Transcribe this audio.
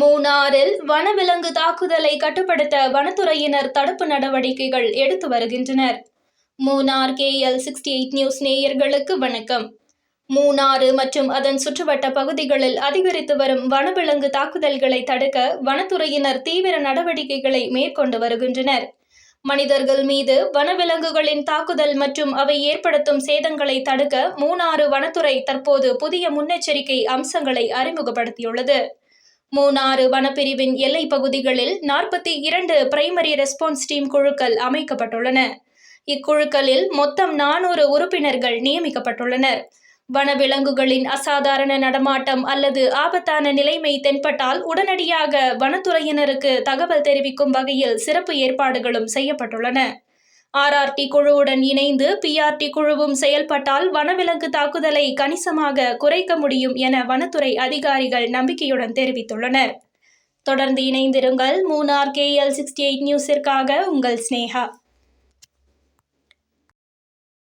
மூணாறில் வனவிலங்கு தாக்குதலை கட்டுப்படுத்த வனத்துறையினர் தடுப்பு நடவடிக்கைகள் எடுத்து வருகின்றனர். Munnar K L sixty eight news நேயர்களுக்கு வணக்கம். மூணாறு மற்றும் அதன் சுற்றுவட்ட பகுதிகளில் அதிகரித்து வரும் வனவிலங்கு தாக்குதல்களை தடுக்க வனத்துறையினர் தீவிர நடவடிக்கைகளை மேற்கொண்டு வருகின்றனர். மனிதர்கள் மீது வனவிலங்குகளின் தாக்குதல் மற்றும் அவை ஏற்படுத்தும் சேதங்களை தடுக்க மூணாறு வனத்துறை தற்போது புதிய முன்னெச்சரிக்கை அம்சங்களை அறிமுகப்படுத்தியுள்ளது. மூணாறு வனப்பிரிவின் எல்லை பகுதிகளில் நாற்பத்தி இரண்டு பிரைமரி ரெஸ்பான்ஸ் டீம் குழுக்கள் அமைக்கப்பட்டுள்ளன. இக்குழுக்களில் மொத்தம் நானூறு உறுப்பினர்கள் நியமிக்கப்பட்டுள்ளனர். வனவிலங்குகளின் அசாதாரண நடமாட்டம் அல்லது ஆபத்தான நிலைமை தென்பட்டால் உடனடியாக வனத்துறையினருக்கு தகவல் தெரிவிக்கும் வகையில் சிறப்பு ஏற்பாடுகளும் செய்யப்பட்டுள்ளன. ஆர்ஆர்டி குழுவுடன் இணைந்து பிஆர்டி குழுவும் செயல்பட்டால் வனவிலங்கு தாக்குதலை கணிசமாக குறைக்க முடியும் என வனத்துறை அதிகாரிகள் நம்பிக்கையுடன் தெரிவித்துள்ளனர். தொடர்ந்து இணைந்திருங்கள் Munnar K L sixty eight நியூஸிற்காக உங்கள் ஸ்னேகா.